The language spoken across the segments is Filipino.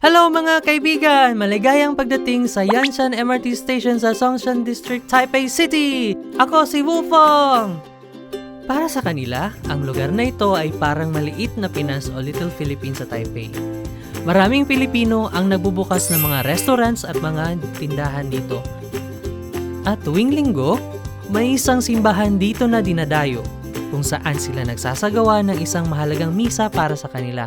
Hello mga kaibigan! Maligayang pagdating sa Yanshan MRT Station sa Songshan District, Taipei City! Ako si Wufong! Para sa kanila, ang lugar na ito ay parang maliit na Pinas o Little Philippines sa Taipei. Maraming Pilipino ang nagbubukas ng mga restaurants at mga tindahan dito. At tuwing linggo, may isang simbahan dito na dinadayo kung saan sila nagsasagawa ng isang mahalagang misa para sa kanila.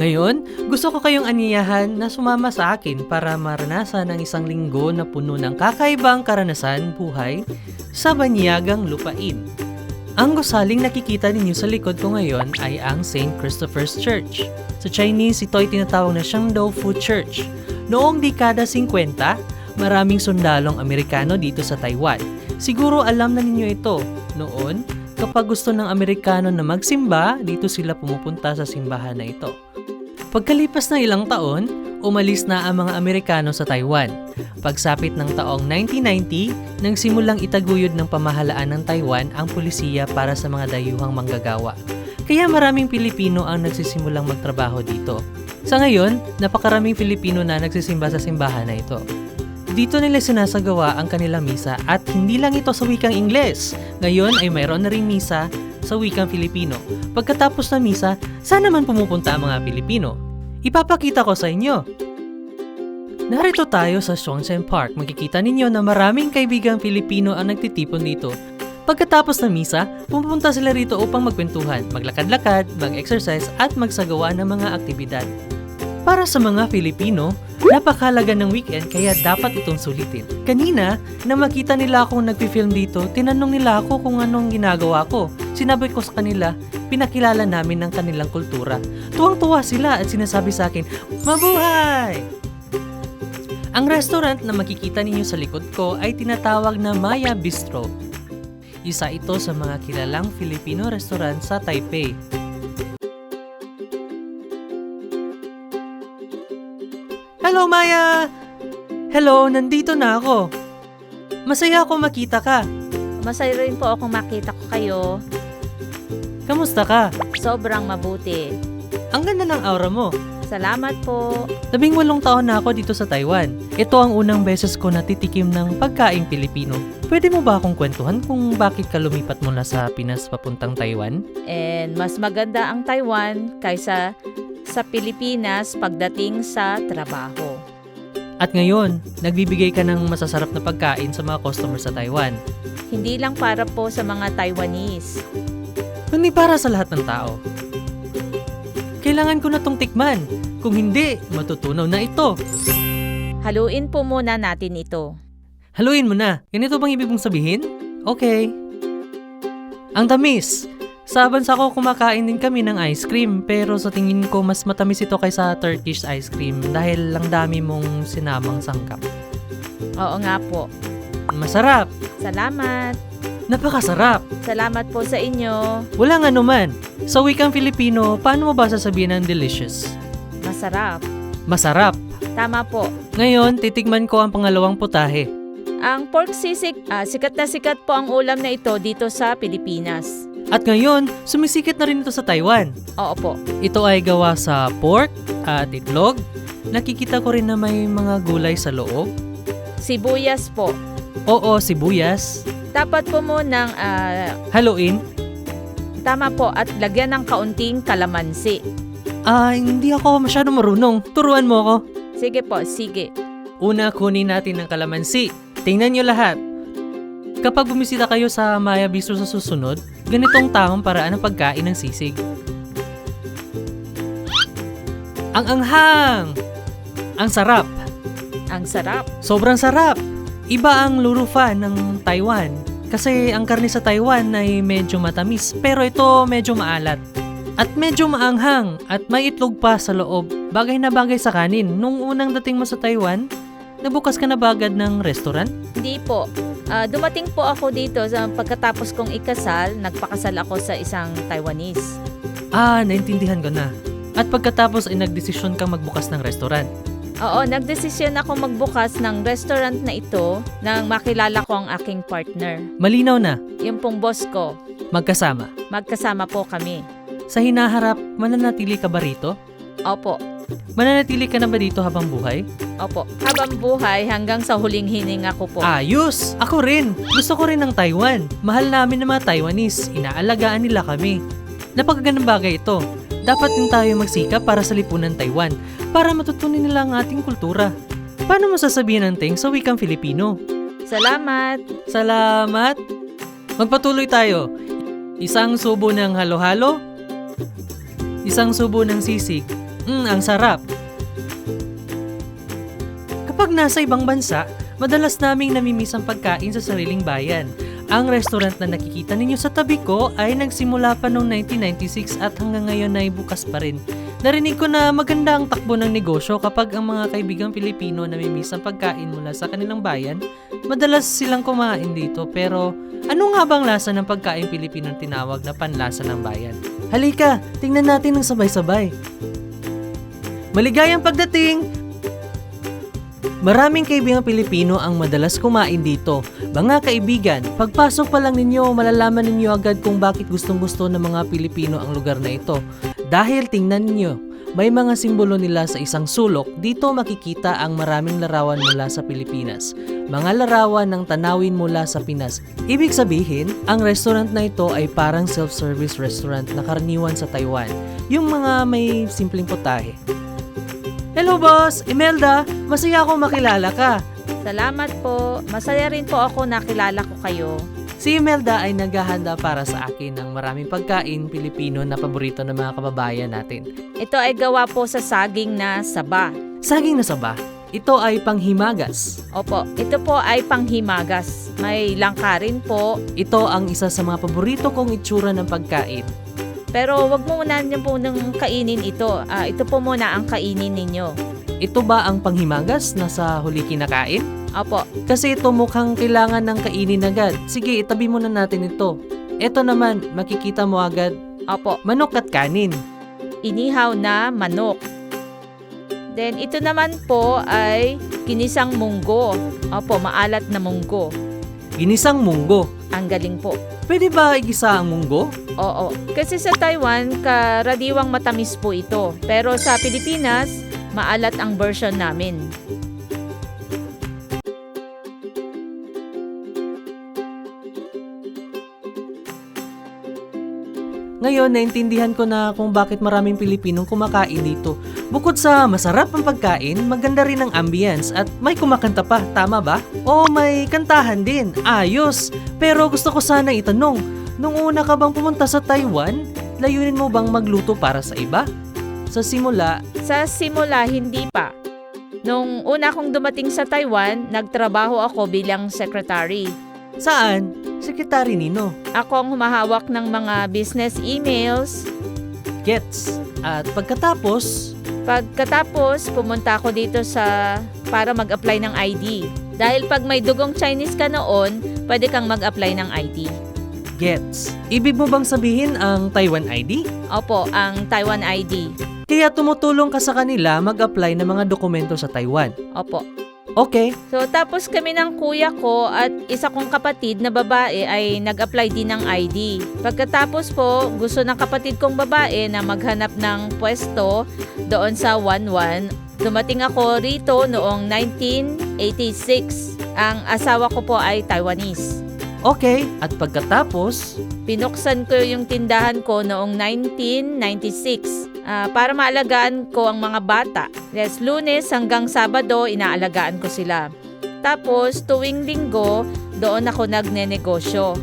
Ngayon, gusto ko kayong aniyahan na sumama sa akin para maranasan ang isang linggo na puno ng kakaibang karanasan buhay sa banyagang lupain. Ang gusaling nakikita ninyo sa likod ko ngayon ay ang St. Christopher's Church. Sa Chinese, ito ay tinatawag na Shangdao Fu Church. Noong dekada 50, maraming sundalong Amerikano dito sa Taiwan. Siguro alam na ninyo ito. Noon, kapag gusto ng Amerikano na magsimba, dito sila pumupunta sa simbahan na ito. Pagkalipas ng ilang taon, umalis na ang mga Amerikano sa Taiwan. Pagsapit ng taong 1990, nagsimulang itaguyod ng pamahalaan ng Taiwan ang pulisiya para sa mga dayuhang manggagawa. Kaya maraming Pilipino ang nagsisimulang magtrabaho dito. Sa ngayon, napakaraming Pilipino na nagsisimba sa simbahan na ito. Dito nila sinasagawa ang kanilang misa at hindi lang ito sa wikang Ingles. Ngayon ay mayroon na ring misa sa wikang Filipino. Pagkatapos ng misa, saan naman pumupunta ang mga Pilipino? Ipapakita ko sa inyo. Narito tayo sa Shonshen Park. Makikita ninyo na maraming kaibigang Pilipino ang nagtitipon dito. Pagkatapos ng misa, pumunta sila rito upang magkwentuhan, maglakad-lakad, mag-exercise at magsagawa ng mga aktibidad. Para sa mga Filipino, napakalaga ng weekend kaya dapat itong sulitin. Kanina, na makita nila akong nagpi-film dito, tinanong nila ako kung anong ginagawa ko. Sinabi ko sa kanila, pinakilala namin ng kanilang kultura. Tuwang-tuwa sila at sinasabi sa akin, Mabuhay! Ang restaurant na makikita ninyo sa likod ko ay tinatawag na Maya Bistro. Isa ito sa mga kilalang Filipino restaurant sa Taipei. Hello, Maya! Hello, nandito na ako. Masaya ako makita ka. Masaya rin po akong makita ko kayo. Kamusta ka? Sobrang mabuti. Ang ganda ng aura mo. Salamat po. Labing walong taon na ako dito sa Taiwan. Ito ang unang beses ko natitikim ng pagkaing Pilipino. Pwede mo ba akong kwentuhan kung bakit ka lumipat mula sa Pinas papuntang Taiwan? And mas maganda ang Taiwan kaysa sa Pilipinas pagdating sa trabaho. At ngayon, nagbibigay ka ng masasarap na pagkain sa mga customers sa Taiwan. Hindi lang para po sa mga Taiwanese. Kundi para sa lahat ng tao. Kailangan ko na tong tikman. Kung hindi, matutunaw na ito. Haluin po muna natin ito. Haluin mo na. Ganito bang ibig mong sabihin? Okay. Ang tamis. Sa bansa ko kumakain din kami ng ice cream pero sa tingin ko mas matamis ito kaysa Turkish ice cream dahil lang dami mong sinamang sangkap. Oo nga po. Masarap. Salamat. Napakasarap. Salamat po sa inyo. Walang anuman. Sa wikang Filipino, paano mo ba sasabihin ng delicious? Masarap. Masarap. Tama po. Ngayon, titikman ko ang pangalawang putahe. Ang pork sisig, ah, sikat na sikat po ang ulam na ito dito sa Pilipinas. At ngayon, sumisikit na rin ito sa Taiwan. Oo po. Ito ay gawa sa pork at itlog. Nakikita ko rin na may mga gulay sa loob. Sibuyas po. Oo, sibuyas. Dapat po munang ah, Haluin. tama po at lagyan ng kaunting kalamansi. Ah, hindi ako masyado marunong. Turuan mo ako. Sige po, sige. Una, kunin natin ng kalamansi. Tingnan nyo lahat. Kapag bumisita kayo sa Maya Bistro sa susunod, ganitong tamang paraan ng pagkain ng sisig. Ang anghang! Ang sarap! Ang sarap. Sobrang sarap! Iba ang lurufan ng Taiwan. Kasi ang karne sa Taiwan ay medyo matamis, pero ito medyo maalat. At medyo maanghang at may itlog pa sa loob. Bagay na bagay sa kanin. Nung unang dating mo sa Taiwan, nabukas ka na ba agad ng restaurant? Hindi po. Ah, dumating po ako dito sa pagkatapos kong ikasal, nagpakasal ako sa isang Taiwanese. Ah, naintindihan ko na. At pagkatapos ay nagdesisyon kang magbukas ng restaurant. Oo, nagdesisyon ako magbukas ng restaurant na ito nang makilala ko ang aking partner. Malinaw na, Yung pong boss ko. magkasama. Magkasama po kami. Sa hinaharap, mananatili ka ba rito? Opo. Mananatili ka na ba dito habang buhay? Opo, habang buhay hanggang sa huling hininga ko po. Ayos! Ako rin! Gusto ko rin ng Taiwan. Mahal namin ng mga Taiwanese. Inaalagaan nila kami. Napakagandang bagay ito. Dapat din tayo magsikap para sa lipunan Taiwan para matutunan nila ang ating kultura. Paano mo sasabihin ang thanks sa wikang Filipino? Salamat! Salamat! Magpatuloy tayo. Isang subo ng halo-halo. Isang subo ng sisig. Mm, ang sarap. Kapag nasa ibang bansa, madalas naming namimiss ang pagkain sa sariling bayan. Ang restaurant na nakikita ninyo sa tabi ko ay nagsimula pa noong 1996 at hanggang ngayon ay bukas pa rin. Narinig ko na maganda ang takbo ng negosyo kapag ang mga kaibigang Pilipino namimiss ang pagkain mula sa kanilang bayan. Madalas silang kumain dito pero ano nga bang lasa ng pagkain Pilipino tinawag na panlasa ng bayan? Halika, tingnan natin ng sabay-sabay. Maligayang pagdating! Maraming kaibigang Pilipino ang madalas kumain dito. Mga kaibigan, pagpasok pa lang ninyo, malalaman ninyo agad kung bakit gustong-gusto ng mga Pilipino ang lugar na ito. Dahil tingnan ninyo, may mga simbolo nila sa isang sulok, dito makikita ang maraming larawan mula sa Pilipinas. Mga larawan ng tanawin mula sa Pinas. Ibig sabihin, ang restaurant na ito ay parang self-service restaurant na karaniwan sa Taiwan. Yung mga may simpleng putahe. Hello boss! Imelda! Masaya akong makilala ka. Salamat po. Masaya rin po ako nakilala ko kayo. Si Imelda ay naghahanda para sa akin ng maraming pagkain Pilipino na paborito ng mga kababayan natin. Ito ay gawa po sa saging na saba. Saging na saba, ito ay panghimagas. Opo, ito po ay panghimagas. May langka rin po. Ito ang isa sa mga paborito kong itsura ng pagkain. Pero wag mo muna niyo po nang kainin ito. Ah, ito po muna ang kainin ninyo. Ito ba ang panghimagas na sa huli kinakain? Opo, Kasi ito mukhang kailangan ng kainin agad. Sige, itabi muna natin ito. Ito naman, makikita mo agad, opo. manok at kanin. Inihaw na manok. Then ito naman po ay kinisang munggo. Opo, maalat na munggo. Ginisang munggo. Ang galing po. Pwede ba igisa ang munggo? Oo. Kasi sa Taiwan, karaniwang matamis po ito. Pero sa Pilipinas, maalat ang version namin. Ngayon, naintindihan ko na kung bakit maraming Pilipinong kumakain dito. Bukod sa masarap ang pagkain, maganda rin ang ambience at may kumakanta pa, tama ba? O may kantahan din, ayos! Pero gusto ko sana itanong, nung una ka bang pumunta sa Taiwan, layunin mo bang magluto para sa iba? Sa simula, Sa simula, hindi pa. Nung una kong dumating sa Taiwan, nagtrabaho ako bilang secretary. saan? Sekretary Nino, Ako ang humahawak ng mga business emails. gets. At pagkatapos, Pagkatapos, pumunta ako dito sa para mag-apply ng ID. Dahil pag may dugong Chinese ka noon, pwede kang mag-apply ng ID. Gets. Ibig mo bang sabihin ang Taiwan ID? Opo, ang Taiwan ID. Kaya tumutulong ka sa kanila mag-apply ng mga dokumento sa Taiwan. Opo. Okay, So tapos kami ng kuya ko at isa kong kapatid na babae ay nag-apply din ng ID. Pagkatapos po, gusto ng kapatid kong babae na maghanap ng pwesto doon sa 11. Dumating ako rito noong 1986. Ang asawa ko po ay Taiwanese. Okay. At pagkatapos, Pinuksan ko yung tindahan ko noong 1996 ah, para maalagaan ko ang mga bata. Yes, lunes hanggang sabado, inaalagaan ko sila. Tapos, tuwing linggo, doon ako nagnenegosyo.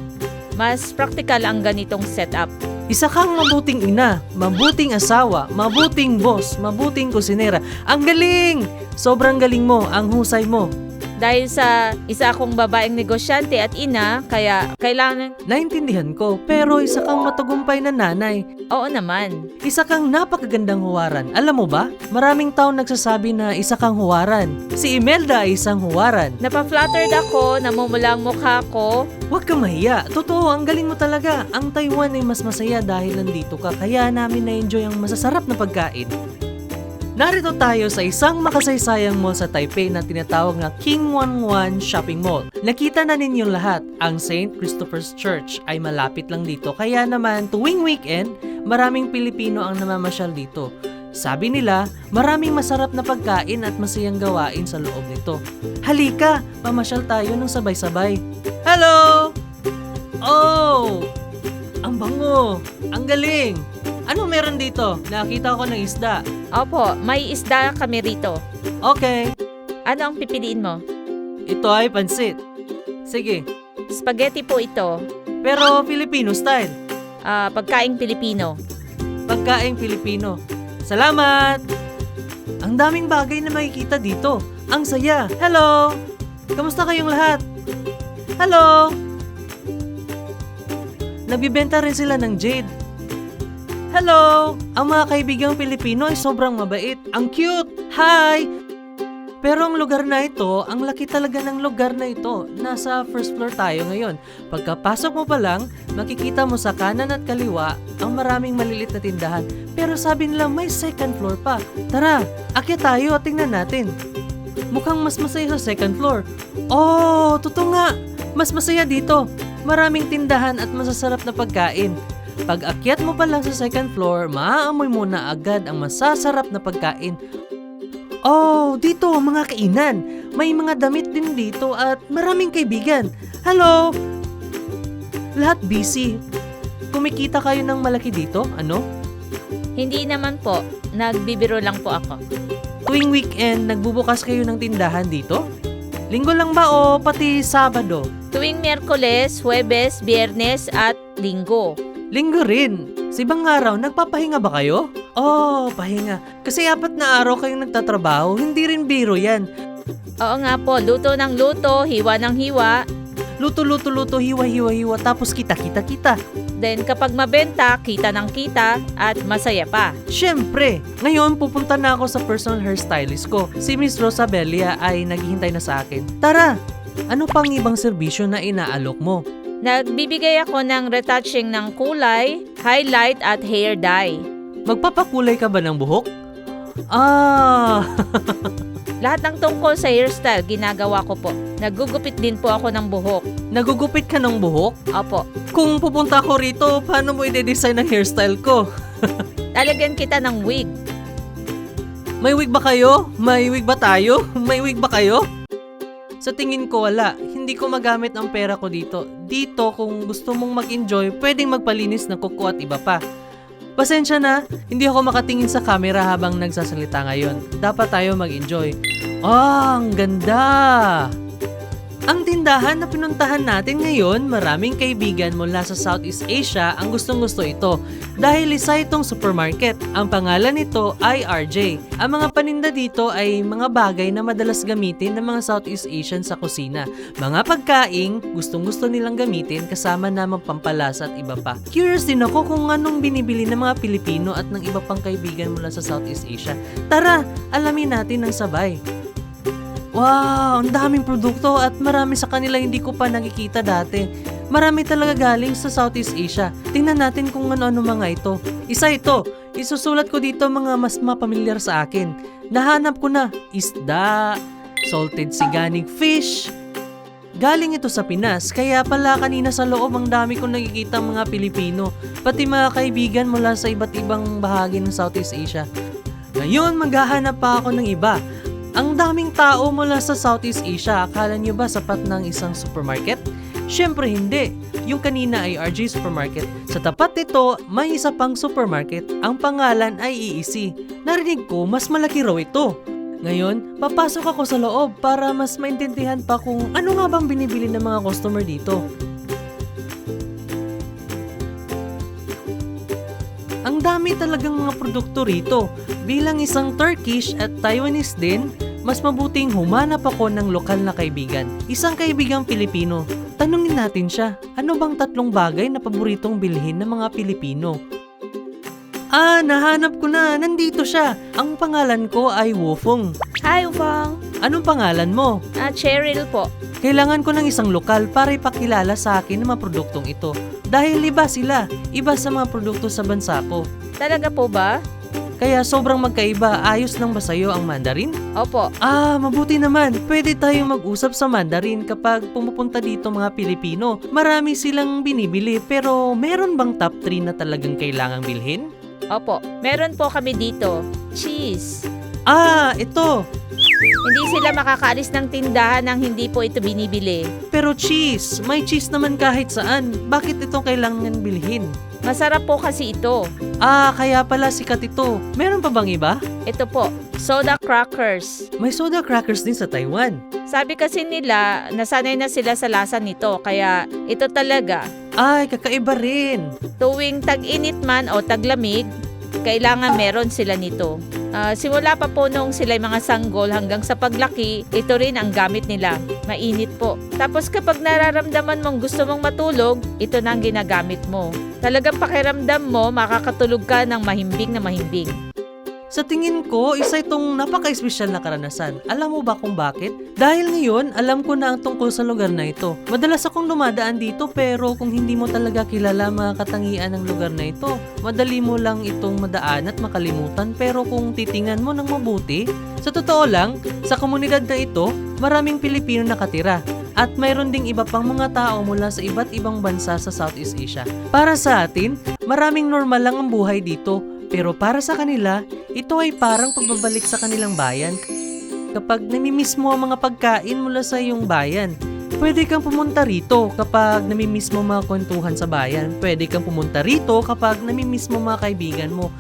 Mas praktikal ang ganitong setup. isa kang mabuting ina, mabuting asawa, mabuting boss, mabuting kusinera. Ang galing! Sobrang galing mo, ang husay mo. Dahil sa isa akong babaeng negosyante at ina, kaya kailangan, Naintindihan ko, pero isa kang matagumpay na nanay. oo naman. Isa kang napakagandang huwaran. Alam mo ba? Maraming taon nagsasabi na isa kang huwaran. Si Imelda ay isang huwaran. Napaflattered ako, namumula ang mukha ko. Huwag ka mahiya. Totoo, ang galing mo talaga. Ang Taiwan ay mas masaya dahil nandito ka. Kaya namin na-enjoy ang masasarap na pagkain. Narito tayo sa isang makasaysayang mall sa Taipei na tinatawag na King Wanwan Shopping Mall. Nakita na ninyong lahat, ang St. Christopher's Church ay malapit lang dito. Kaya naman tuwing weekend, maraming Pilipino ang namamasyal dito. Sabi nila, maraming masarap na pagkain at masayang gawain sa loob nito. Halika, mamasyal tayo ng sabay-sabay. Hello! Oh! Ang bango! Ang galing! Ano meron dito? Nakita ko ng isda. Opo, may isda kami rito. Okay, Ano ang pipiliin mo? ito ay pansit. Sige, Spaghetti po ito. pero Filipino style. Ah, pagkaing Pilipino. Pagkaing Pilipino. Salamat! Ang daming bagay na makikita dito. Ang saya. Hello! Kamusta kayong lahat? Hello! Nagbibenta rin sila ng jade. Hello! Ang mga kaibigang Pilipino ay sobrang mabait. Ang cute! Hi! Pero ang lugar na ito, ang laki talaga ng lugar na ito. Nasa first floor tayo ngayon. Pagkapasok mo pa lang, makikita mo sa kanan at kaliwa ang maraming malilit na tindahan. Pero sabi nila may second floor pa. Tara, akyat tayo at tingnan natin. Mukhang mas masaya sa second floor. Oh, totoo nga. Mas masaya dito. Maraming tindahan at masasarap na pagkain. Pag akyat mo pa lang sa second floor, maaamoy mo na agad ang masasarap na pagkain. Oh, dito mga kainan. May mga damit din dito at maraming kaibigan. Hello! Lahat busy. Kumikita kayo ng malaki dito? Ano? Hindi naman po. Nagbibiro lang po ako. Tuwing weekend, nagbubukas kayo ng tindahan dito? Linggo lang ba o pati Sabado? Tuwing Miyerkules, Huwebes, Biyernes at Linggo. Linggo rin. Sa ibang araw, nagpapahinga ba kayo? Oh, pahinga. Kasi apat na araw kayong nagtatrabaho, hindi rin biro yan. Oo nga po, luto ng luto, hiwa ng hiwa. Luto, luto, luto, hiwa, hiwa, hiwa, tapos kita, kita, kita. Then kapag mabenta, kita ng kita at masaya pa. Siyempre, ngayon pupunta na ako sa personal hairstylist ko. Si Miss Rosabelia ay naghihintay na sa akin. Tara! Ano pang ibang serbisyo na inaalok mo? Nagbibigay ako ng retouching ng kulay, highlight at hair dye. Magpapakulay ka ba ng buhok? Ah, Lahat ng tungkol sa hairstyle ginagawa ko po. Nagugupit din po ako ng buhok. nagugupit ka ng buhok? Opo. Kung pupunta ako rito, paano mo i-design ang hairstyle ko? Talagyan kita ng wig. May wig ba kayo? May wig ba tayo? May wig ba kayo? Sa tingin ko wala. Hindi ko magamit ang pera ko dito. Dito, kung gusto mong mag-enjoy, pwedeng magpalinis ng kuko at iba pa. Pasensya na, hindi ako makatingin sa camera habang nagsasalita ngayon. Dapat tayo mag-enjoy. Ah, ang ganda! Ang tindahan na pinuntahan natin ngayon, maraming kaibigan mula sa Southeast Asia ang gustong-gusto ito dahil isa itong supermarket. Ang pangalan nito ay RJ. Ang mga paninda dito ay mga bagay na madalas gamitin ng mga Southeast Asian sa kusina. Mga pagkaing gustong-gusto nilang gamitin kasama na pampalasa at iba pa. Curious din ako kung anong binibili ng mga Pilipino at ng iba pang kaibigan mula sa Southeast Asia. Tara, alamin natin ng sabay. Wow, ang daming produkto at marami sa kanila hindi ko pa nakikita dati. Marami talaga galing sa Southeast Asia. Tingnan natin kung ano-ano mga ito. Isa ito, isusulat ko dito mga mas mapamilyar sa akin. Nahanap ko na, isda, salted siganig fish. Galing ito sa Pinas, kaya pala kanina sa loob ang dami kong nakikita mga Pilipino, pati mga kaibigan mula sa iba't ibang bahagi ng Southeast Asia. Ngayon, maghahanap pa ako ng iba. Ang daming tao mula sa Southeast Asia, akala niyo ba sapat ng isang supermarket? Siyempre hindi. Yung kanina ay RJ Supermarket. Sa tapat nito, may isa pang supermarket. Ang pangalan ay EEC. Narinig ko, mas malaki raw ito. Ngayon, papasok ako sa loob para mas maintindihan pa kung ano nga bang binibili ng mga customer dito. Ang dami talagang mga produkto rito. Bilang isang Turkish at Taiwanese din, mas mabuting humanap ako ng lokal na kaibigan. Isang kaibigang Pilipino. Tanungin natin siya, ano bang tatlong bagay na paboritong bilhin ng mga Pilipino? Ah, nahanap ko na. Nandito siya. Ang pangalan ko ay Wufong. Hi, Ufang. Anong pangalan mo? Ah, Cheryl po. Kailangan ko ng isang lokal para ipakilala sa akin ng mga produktong ito. Dahil iba sila, iba sa mga produkto sa bansa ko. Talaga po ba? Kaya sobrang magkaiba, ayos lang ba sa'yo ang Mandarin? Opo. Ah, mabuti naman. Pwede tayong mag-usap sa Mandarin kapag pumupunta dito mga Pilipino. Marami silang binibili pero meron bang top 3 na talagang kailangang bilhin? Opo. Meron po kami dito. cheese. Ah, ito. Hindi sila makakaalis ng tindahan nang hindi po ito binibili. Pero cheese. May cheese naman kahit saan. Bakit ito kailangan bilhin? Masarap po kasi ito. Ah, kaya pala sikat ito. Meron pa bang iba? Ito po, soda crackers. May soda crackers din sa Taiwan. Sabi kasi nila, nasanay na sila sa lasa nito, kaya ito talaga. Ay, kakaiba rin. Tuwing tag-init man o taglamig, kailangan meron sila nito. Ah, simula pa po noong sila mga sanggol hanggang sa paglaki, ito rin ang gamit nila. Mainit po. Tapos kapag nararamdaman mong gusto mong matulog, ito na ang ginagamit mo. Talagang pakiramdam mo, makakatulog ka ng mahimbing na mahimbing. Sa tingin ko, isa itong napaka-espesyal na karanasan. Alam mo ba kung bakit? Dahil ngayon, alam ko na ang tungkol sa lugar na ito. Madalas akong dumadaan dito pero kung hindi mo talaga kilala mga katangian ng lugar na ito, madali mo lang itong madaan at makalimutan pero kung titingnan mo ng mabuti, sa totoo lang, sa komunidad na ito, maraming Pilipino nakatira. At mayroon ding iba pang mga tao mula sa iba't ibang bansa sa Southeast Asia. Para sa atin, maraming normal lang ang buhay dito. Pero para sa kanila, ito ay parang pagbabalik sa kanilang bayan. Kapag namimiss mo ang mga pagkain mula sa iyong bayan, pwede kang pumunta rito kapag namimiss mo mga kwentuhan sa bayan. Pwede kang pumunta rito kapag namimiss mo mga kaibigan mo.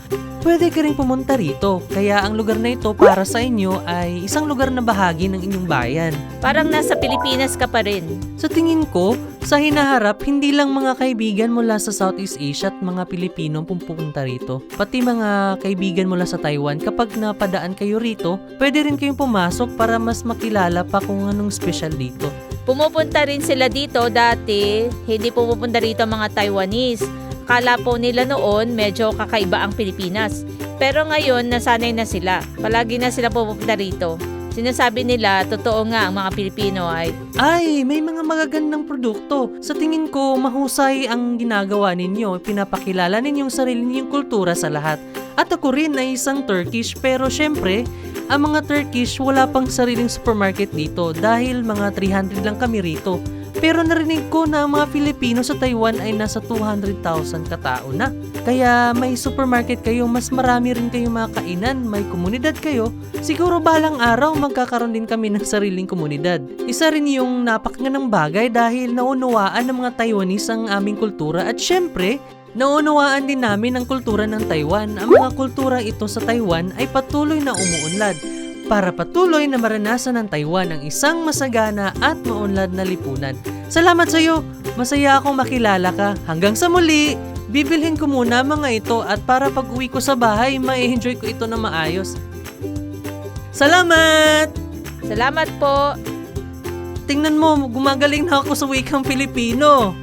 Pwede ka rin pumunta rito, kaya ang lugar na ito para sa inyo ay isang lugar na bahagi ng inyong bayan. Parang nasa Pilipinas ka pa rin. Sa tingin ko, sa hinaharap, hindi lang mga kaibigan mula sa Southeast Asia at mga Pilipino ang pupunta rito. Pati mga kaibigan mula sa Taiwan, kapag napadaan kayo rito, pwede rin kayong pumasok para mas makilala pa kung anong special dito. Pumupunta rin sila dito dati, hindi pumupunta rito mga Taiwanese. Kala po nila noon medyo kakaiba ang Pilipinas. Pero ngayon nasanay na sila. Palagi na sila pumupunta rito. Sinasabi nila, totoo nga ang mga Pilipino ay Ay, may mga magagandang produkto. Sa tingin ko, mahusay ang ginagawa ninyo. Pinapakilala ninyong sarili ninyong kultura sa lahat. At ako rin ay isang Turkish pero syempre, ang mga Turkish wala pang sariling supermarket dito dahil mga 300 lang kami rito. Pero narinig ko na ang mga Filipino sa Taiwan ay nasa 200,000 katao na. Kaya may supermarket kayo, mas marami rin kayong mga kainan, may komunidad kayo. Siguro balang araw magkakaroon din kami ng sariling komunidad. Isa rin yung napakagandang bagay dahil naunawaan ng mga Taiwanese ang aming kultura at syempre, Naunawaan din namin ang kultura ng Taiwan. Ang mga kultura ito sa Taiwan ay patuloy na umuunlad para patuloy na maranasan ng Taiwan ang isang masagana at maunlad na lipunan. Salamat sa iyo! Masaya akong makilala ka. Hanggang sa muli! Bibilhin ko muna mga ito at para pag uwi ko sa bahay, ma-enjoy ko ito na maayos. Salamat! Salamat po! Tingnan mo, gumagaling na ako sa wikang Pilipino.